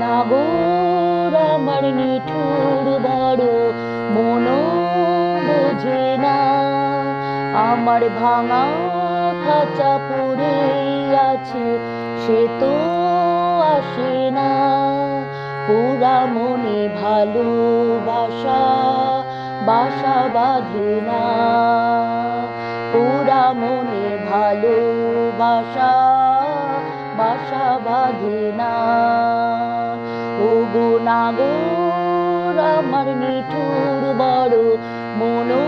নাগর আমার নিঠুর বড় মনো বোঝে না। আমার ভাঙা খাঁচা পড়ে আছে, সে তো আসে না। পুরা মনে ভালোবাসা, বাসা বাঁধে না। পুরা মনে ভালোবাসা, বাসা বাঁধে না। নাগর, আমার নিঠুর বড় মনো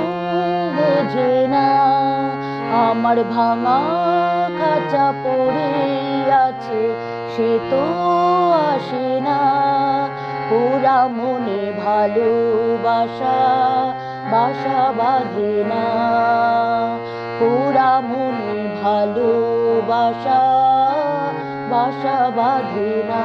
বোঝে না আমার ভাঙা খাঁচা পড়ে আছে, সে তো আসে না। পুরা মনে ভালোবাসা, বাসা বাঁধে না। পুরা মনে ভালোবাসা, বাসা বাঁধে না।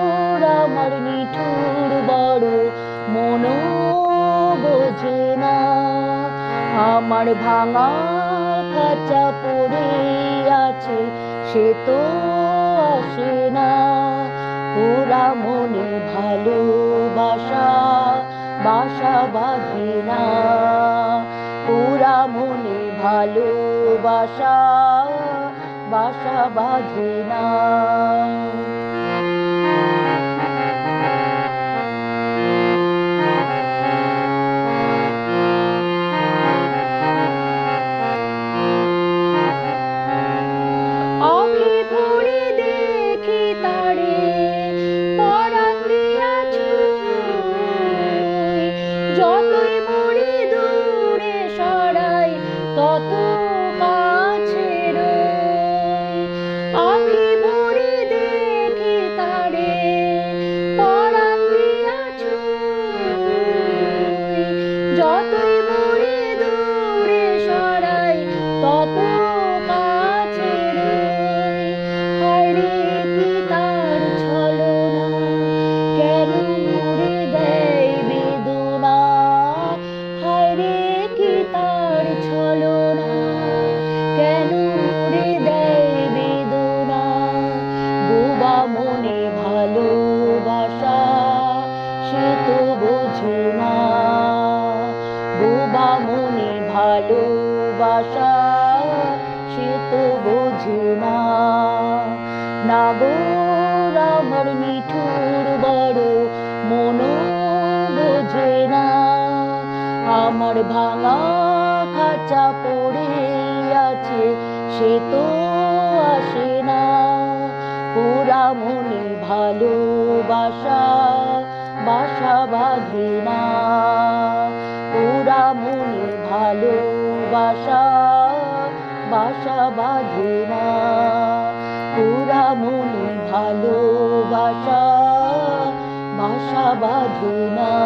আমার নিঠুর বড় মনো বোঝে না। আমার ভাঙা খাঁচা পড়ে আছে, সে তো আসে না। ওরা মনে ভালোবাসা, বাসা বাঁধে না। পুরা মনে ভালোবাসা, বাসা বাঁধে না। 多。বোবা মনে ভালোবাসা, সে তো বোঝে না। বোবা মনে ভালোবাসা, সে তো বোঝে না। নাগর আমার নিঠুর বড় মনো বোঝে না। আমার ভাঙা খাঁচা পড়ে আছে, সে তো পুরা মনে ভালোবাসা, বাসা বাঁধে না। ওরা মনে ভালোবাসা, বাসা বাঁধে না। ওরা মনে ভালোবাসা, বাসা বাঁধে না।